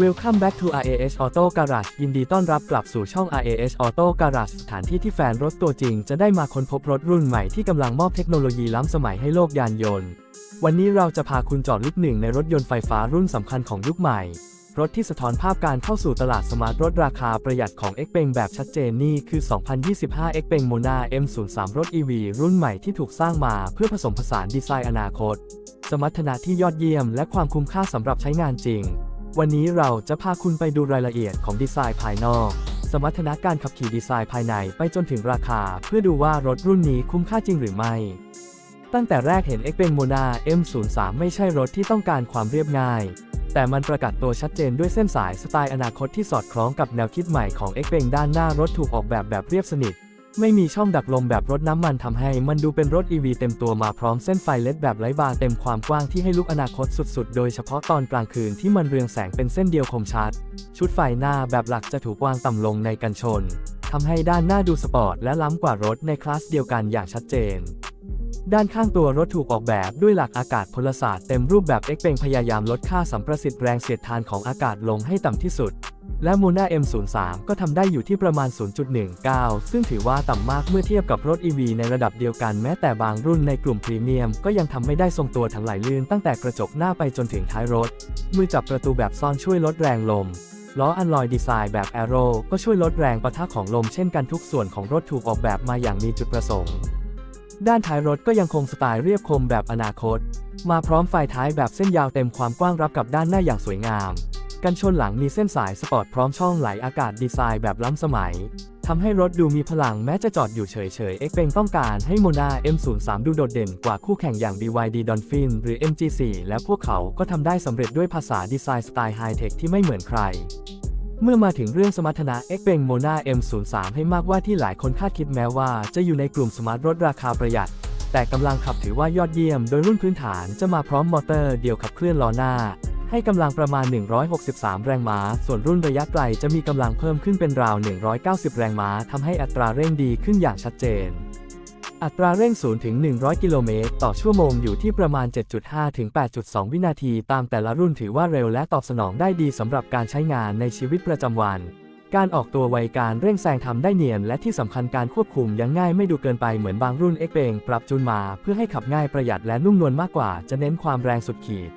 Welcome back to RAS Auto Garage ยินดีต้อนรับกลับสู่ช่อง RAS Auto Garage สถานที่ที่แฟนรถตัวจริง จะได้มาค้นพบรถรุ่นใหม่ที่กำลังมอบเทคโนโลยีล้ำสมัยให้โลกยานยนต์ วันนี้เราจะพาคุณจอดลึกหนึ่งในรถยนต์ไฟฟ้ารุ่นสำคัญของยุคใหม่ รถที่สะท้อนภาพการเข้าสู่ตลาดสมาร์ทรถราคาประหยัดของ x p e n แบบชัดเจนนี่คือ 2025 x p e n Mona M03 รถ EV รุ่นใหม่ที่ถูกสร้างมาเพื่อผสมผสานดีไซน์อนาคต สมรรถนะที่ยอดเยี่ยม และความคุ้มค่าสำหรับใช้งานจริง วันนี้เราจะพาคุณไปดูรายละเอียดของดีไซน์ภายนอก สมรรถนะการขับขี่ดีไซน์ภายในไปจนถึงราคา เพื่อดูว่ารถรุ่นนี้คุ้มค่าจริงหรือไม่ ตั้งแต่แรกเห็น x p e n Mona M03 ไม่ใช่รถที่ต้องการความเรียบง่าย แต่มันประกาศตัวชัดเจนด้วยเส้นสายสไตล์อนาคตที่สอดคล้องกับแนวคิดใหม่ของ x p e n ด้านหน้ารถถูกออกแบบแบบเรียบสนิท ไม่มีช่องดักลมแบบรถน้ำมันทำให้มันดูเป็นรถ EV เต็มตัวมาพร้อมเส้นไฟเลดแบบไร้บาร์เต็มความกว้างที่ให้ลุกอนาคตสุดๆ โดยเฉพาะตอนกลางคืนที่มันเรืองแสงเป็นเส้นเดียวคมชัด ชุดไฟหน้าแบบหลักจะถูกวางต่ำลงในกันชนทำให้ด้านหน้าดูสปอร์ตและล้ำกว่ารถในคลาสเดียวกันอย่างชัดเจน ด้านข้างตัวรถถูกออกแบบด้วยหลักอากาศพลศาสตร์เต็มรูปแบบ X เปงพยายามลดค่าสัมประสิทธิ์แรงเสียดทานของอากาศลงให้ต่ำที่สุด และมูน่า M03 ก็ทำได้อยู่ที่ประมาณ 0.19 ซึ่งถือว่าต่ำมากเมื่อเทียบกับรถ EV ในระดับเดียวกันแม้แต่บางรุ่นในกลุ่มพรีเมียม ก็ยังทำไม่ได้ทรงตัวทั้งไหลลื่นตั้งแต่กระจกหน้าไปจนถึงท้ายรถ มือจับประตูแบบซ่อนช่วยลดแรงลมล้ออันลอยดีไซน์แบบแอโร่ก็ช่วยลดแรงประทะของลมเช่นกันทุกส่วนของรถถูกออกแบบมาอย่างมีจุดประสงค์ ด้านท้ายรถก็ยังคงสไตล์เรียบคมแบบอนาคต มาพร้อมไฟท้ายแบบเส้นยาวเต็มความกว้างรับกับด้านหน้าอย่างสวยงาม กันชนหลังมีเส้นสายสปอร์ตพร้อมช่องไหลอากาศดีไซน์แบบล้ำสมัยทำให้รถดูมีพลังแม้จะจอดอยู่เฉยๆ เอ็กเป็นต้องการให้โมนา M03 ดูโดดเด่นกว่าคู่แข่งอย่าง BYD Dolphin หรือ MG4 และพวกเขาก็ทำได้สำเร็จด้วยภาษาดีไซน์สไตล์ไฮเทคที่ไม่เหมือนใคร เมื่อมาถึงเรื่องสมรรถนะ X เป็น Mona M03 ให้มากว่าที่หลายคนคาดคิดแม้ว่าจะอยู่ในกลุ่มสมาร์ทรถราคาประหยัด แต่กำลังขับถือว่ายอดเยี่ยม โดยรุ่นพื้นฐานจะมาพร้อมมอเตอร์เดียวขับเคลื่อนล้อหน้า ให้กำลังประมาณ 163 แรงม้า ส่วนรุ่นระยะไกลจะมีกำลังเพิ่มขึ้นเป็นราว 190 แรงม้าทำให้อัตราเร่งดีขึ้นอย่างชัดเจน อัตราเร่ง 0 ถึง 100 กิโลเมตร ต่อชั่วโมงอยู่ที่ประมาณ 7.5 ถึง 8.2 วินาที ตามแต่ละรุ่นถือว่าเร็วและตอบสนองได้ดีสำหรับการใช้งานในชีวิตประจำวัน การออกตัวไวการเร่งแซงทำได้เนียน และที่สำคัญการควบคุมยังง่ายไม่ดูเกินไปเหมือนบางรุ่น X เองปรับจูนมา เพื่อให้ขับง่ายประหยัดและนุ่มนวลมากกว่า จะเน้นความแรงสุดขีด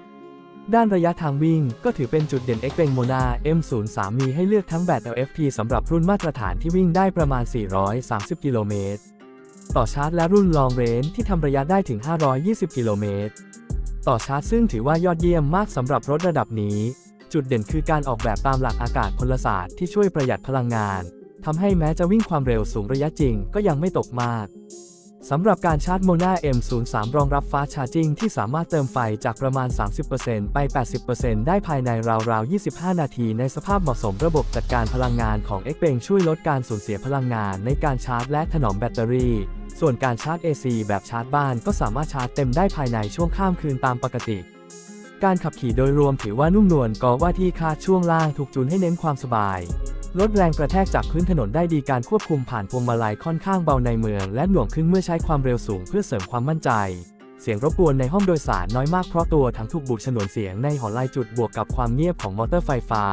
ด้านระยะทางวิ่งก็ถือเป็นจุดเด่น X เ e งโมนา M03 มีให้เลือกทั้งแบต LFP สำหรับรุ่นมาตรฐานที่วิ่งได้ประมาณ 430 กิโลเมตร ต่อชาร์จและรุ่น Long Range ที่ทำระยะได้ถึง 520 กิโลเมตร ต่อชาร์จซึ่งถือว่ายอดเยี่ยมมากสำหรับรถระดับนี้ จุดเด่นคือการออกแบบตามหลักอากาศพลศาสตร์ที่ช่วยประหยัดพลังงานทำให้แม้จะวิ่งความเร็วสูงระยะจริงก็ยังไม่ตกมาก สำหรับการชาร์จโมนา M03 รองรับฟาชาร์จิงที่สามารถเติมไฟจากประมาณ 30%ไป 80%ได้ภายในราวๆ 25 นาทีในสภาพเหมาะสมระบบจัดการพลังงานของ x p e n ช่วยลดการสูญเสียพลังงานในการชาร์จและถนอมแบตเตอรี่ ส่วนการชาร์จ AC แบบชาร์จบ้านก็สามารถชาร์จเต็มได้ภายในช่วงข้ามคืนตามปกติ การขับขี่โดยรวมถือว่านุ่มนวลก็ว่าที่คาดช่วงล่างถูกจูนให้เน้นความสบาย ลดแรงกระแทกจากพื้นถนนได้ดีการควบคุมผ่านพวงมาลัยค่อนข้างเบาในเมืองและหน่วงขึ้นเมื่อใช้ความเร็วสูงเพื่อเสริมความมั่นใจ เสียงรบกวนในห้องโดยสารน้อยมากเพราะตัวทั้งถูกบุฉนวนเสียงในหอลายจุดบวกกับความเงียบของมอเตอร์ไฟฟ้า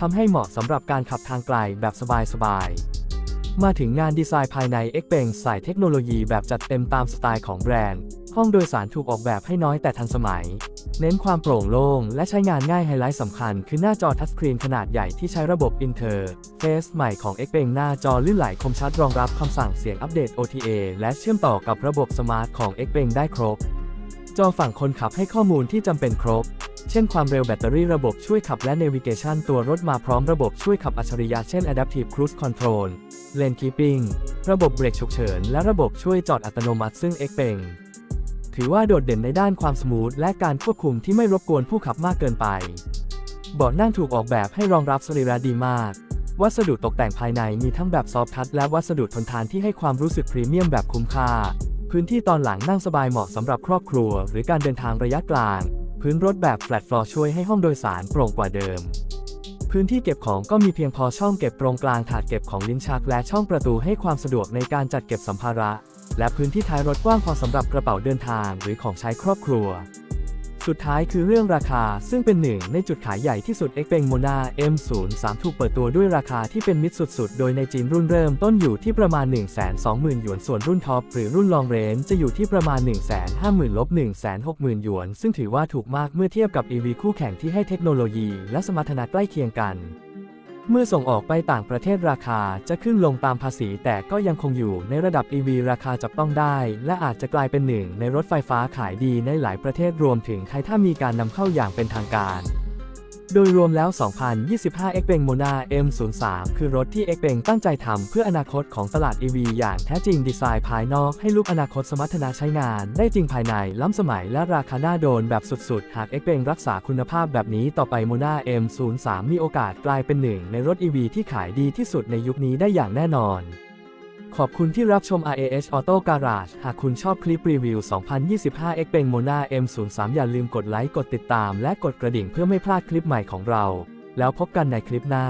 ทำให้เหมาะสำหรับการขับทางไกลแบบสบายๆ มาถึงงานดีไซน์ภายใน X p e n ใส่เทคโนโลยีแบบจัดเต็มตามสไตล์ของแบรนด์ ห้องโดยสารถูกออกแบบให้น้อยแต่ทันสมัย เน้นความโปร่งโล่งและใช้งานง่ายไฮไลท์สำคัญ คือหน้าจอทัชสกรีนขนาดใหญ่ที่ใช้ระบบ Interface ใหม่ของ X p e n หน้าจอลื่นไหลคมชัดรองรับคำสั่งเสียงอัปเดต OTA และเชื่อมต่อกับระบบสมาร์ทของ X p e n ได้ครบ จอฝั่งคนขับให้ข้อมูลที่จำเป็นครบ เช่นความเร็วแบตเตอรี่ระบบช่วยขับและ Navigation ตัวรถมาพร้อมระบบช่วยขับอัจฉริยะเช่น Adaptive Cruise Control Lane Keeping ระบบเบรกฉุกเฉินและระบบช่วยจอดอัตโนมัติซึ่ง X p e n ถือว่าโดดเด่นในด้านความสมูทและการควบคุมที่ไม่รบกวนผู้ขับมากเกินไปเบาะนั่งถูกออกแบบให้รองรับสรีระดีมาก วัสดุตกแต่งภายในมีทั้งแบบซอฟทัชและวัสดุทนทานที่ให้ความรู้สึกพรีเมียมแบบคุ้มค่า พื้นที่ตอนหลังนั่งสบายเหมาะสำหรับครอบครัว หรือการเดินทางระยะกลาง พื้นรถแบบแฟลตฟลอร์ช่วยให้ห้องโดยสารโปร่งกว่าเดิม พื้นที่เก็บของก็มีเพียงพอช่องเก็บตรงกลางถาดเก็บของลิ้นชัก และช่องประตูให้ความสะดวกในการจัดเก็บสัมภาระ และพื้นที่ท้ายรถกว้างพอสำหรับกระเป๋าเดินทางหรือของใช้ครอบครัว สุดท้ายคือเรื่องราคาซึ่งเป็นหนึ่งในจุดขายใหญ่ที่สุด x p e n g Mona M03 ถูกเปิดตัวด้วยราคาที่เป็นมิตรสุดๆ โดยในจีนรุ่นเริ่มต้นอยู่ที่ประมาณ 120,000 หยวน ส่วนรุ่นท็อปหรือรุ่นลองเรนจะอยู่ที่ประมาณ 150,000ลบ160,000 หยวน ซึ่งถือว่าถูกมากเมื่อเทียบกับ EV คู่แข่งที่ให้เทคโนโลยีและสมรรถนะใกล้เคียงกัน เมื่อส่งออกไปต่างประเทศราคาจะขึ้นลงตามภาษี แต่ก็ยังคงอยู่ในระดับ EV ราคาจับต้องได้ และอาจจะกลายเป็นหนึ่งในรถไฟฟ้าขายดีในหลายประเทศรวมถึงไทยถ้ามีการนำเข้าอย่างเป็นทางการ โดยรวมแล้ว 2025 x p e n g Mona M03 คือรถที่ x p e n g ตั้งใจทำเพื่ออนาคตของตลาด EV อย่างแท้จริงดีไซน์ภายนอกให้ลูกอนาคตสมรรถนะใช้งาน ได้จริงภายในล้ำสมัยและราคาน่าโดนแบบสุดๆ หาก x p e n g รักษาคุณภาพแบบนี้ต่อไป Mona M03 มีโอกาสกลายเป็นหนึ่งในรถ EV ที่ขายดีที่สุดในยุคนี้ได้อย่างแน่นอน ขอบคุณที่รับชม RAS Auto Garage หากคุณชอบคลิปรีวิว 2025 X เป็น Mona M03 อย่าลืมกดไลค์ กดติดตาม และกดกระดิ่งเพื่อไม่พลาดคลิปใหม่ของเรา แล้วพบกันในคลิปหน้า